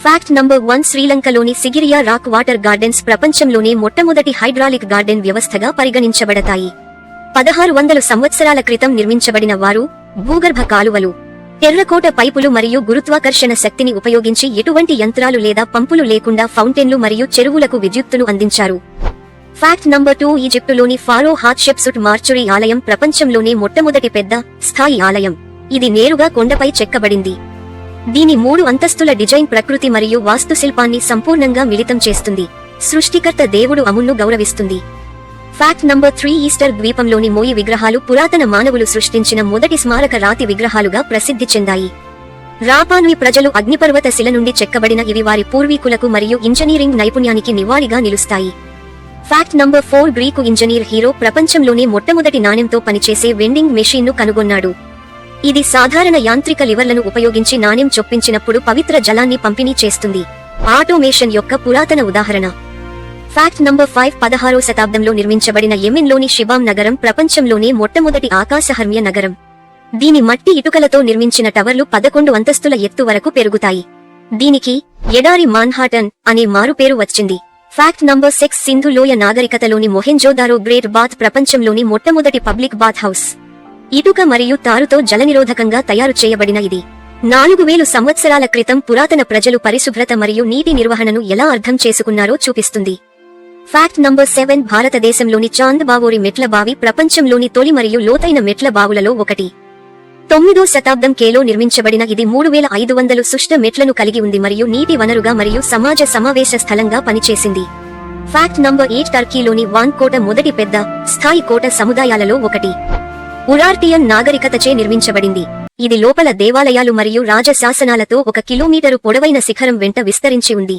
Fact number one శ్రీలంకలోని Sigiriya rock water gardens ప్రపంచంలోనే మొట్టమొదటి హైడ్రాలిక్ గార్డెన్ వ్యవస్థగా పరిగణించబడతాయి. పదహారు వందల సంవత్సరాల క్రితం నిర్మించబడిన వారు భూగర్భ కాలువలు టెర్రకోట పైపులు మరియు గురుత్వాకర్షణ శక్తిని ఉపయోగించి ఎటువంటి యంత్రాలు లేదా పంపులు లేకుండా ఫౌంటైన్లు మరియు చెరువులకు విద్యుత్తును అందించారు. ఫ్యాక్ట్ నంబర్ టూ ఈజిప్టులోని ఫారో హాట్షెప్సుట్ మార్చురీ ఆలయం ప్రపంచంలోనే మొట్టమొదటి పెద్ద స్థాయి ఆలయం. ఇది నేరుగా కొండపై చెక్కబడింది. దీని మూడు అంతస్తుల డిజైన్ ప్రకృతి మరియు వాస్తుశిల్పాన్ని సంపూర్ణంగా మిళితం చేస్తుంది. సృష్టికర్త దేవుడు అమున్ను గౌరవిస్తుంది. ఫ్యాక్ట్ నంబర్ త్రీ ఈస్టర్ ద్వీపంలోని మోయి విగ్రహాలు పురాతన మానవులు సృష్టించిన మొదటి స్మారక రాతి విగ్రహాలుగా ప్రసిద్ధి చెందాయి. రాపాన్వి ప్రజలు అగ్నిపర్వత శిల నుండి చెక్కబడిన ఇవి వారి పూర్వీకులకు మరియు ఇంజనీరింగ్ నైపుణ్యానికి నివాళిగా నిలుస్తాయి. Fact number four Greek engineer Hero ప్రపంచంలోనే మొట్టమొదటి నాణ్యంతో పనిచేసే వెండింగ్ మెషీన్ను కనుగొన్నాడు. ఇది సాధారణ యాంత్రిక లివర్లను ఉపయోగించి నాణెం చొప్పించినప్పుడు పవిత్ర జలాన్ని పంపిణీ చేస్తుంది. ఆటోమేషన్ యొక్క పురాతన ఉదాహరణ. ఫ్యాక్ట్ నంబర్ ఫైవ్ పదహారో శతాబ్దంలో నిర్మించబడిన యెమెన్లోని షిబాం నగరం ప్రపంచంలోనే మొట్టమొదటి ఆకాశహర్మ్య నగరం. దీని మట్టి ఇటుకలతో నిర్మించిన టవర్లు పదకొండు అంతస్తుల ఎత్తు వరకు పెరుగుతాయి. దీనికి ఎడారి మాన్హాటన్ అనే మారుపేరు వచ్చింది. ఫ్యాక్ట్ నంబర్ సిక్స్ సింధు లోయ నాగరికతలోని మొహెంజోదారో గ్రేట్ బాత్ ప్రపంచంలోని మొట్టమొదటి పబ్లిక్ బాత్ హౌస్. ఇటుక మరియు తారుతో జలనిరోధకంగా తయారు చేయబడిన ఇది. నాలుగు వేలు సంవత్సరాల క్రితం పురాతన ప్రజలు పరిశుభ్రత మరియు నీటి నిర్వహణను ఎలా అర్థం చేసుకున్నారో చూపిస్తుంది. ఫ్యాక్ట్ నంబర్ సెవెన్ భారతదేశంలోని చాంద్ బావోరి మెట్ల బావి ప్రపంచంలోని తొలి మరియు లోతైన మెట్ల బావులలో ఒకటి. తొమ్మిదో శతాబ్దం కేలో నిర్మించబడిన ఇది మూడు వేల ఐదు వందలు సుష్ట మెట్లను కలిగి ఉంది మరియు నీటి వనరుగా మరియు సమాజ సమావేశ స్థలంగా పనిచేసింది. ఫ్యాక్ట్ నంబర్ ఎయిట్ టర్కీలోని వాన్ కోట మొదటి పెద్ద స్థాయి కోట సముదాయాలలో ఒకటి. ఉరార్టియన్ నాగరికతచే నిర్మించబడింది. ఇది లోపల దేవాలయాలు మరియు రాజశాసనాలతో ఒక కిలోమీటరు పొడవైన శిఖరం వెంట విస్తరించి ఉంది.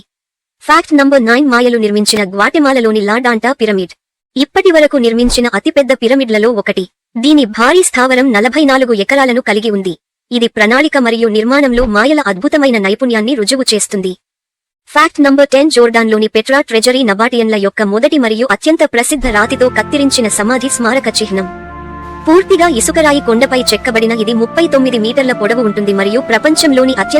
ఫ్యాక్ట్ నంబర్ నైన్ మాయలు నిర్మించిన గ్వాటెమాలలోని లాడాంటా పిరమిడ్. ఇప్పటి వరకు నిర్మించిన అతిపెద్ద పిరమిడ్లలో ఒకటి. దీని భారీ స్థావరం నలభై నాలుగు ఎకరాలను కలిగి ఉంది. ఇది ప్రణాళిక మరియు నిర్మాణంలో మాయల అద్భుతమైన నైపుణ్యాన్ని రుజువు చేస్తుంది. ఫ్యాక్ట్ నంబర్ టెన్ జోర్డాన్లోని పెట్రా ట్రెజరీ నబాటియన్ల యొక్క మొదటి మరియు అత్యంత ప్రసిద్ధ రాతితో కత్తిరించిన సమాధి స్మారక చిహ్నం. పూర్తిగా ఇసుకరాయి కొండపై చెక్కబడిన ఇది ముప్పై తొమ్మిది మీటర్ల పొడవు ఉంటుంది మరియు ప్రపంచంలోని అత్యంత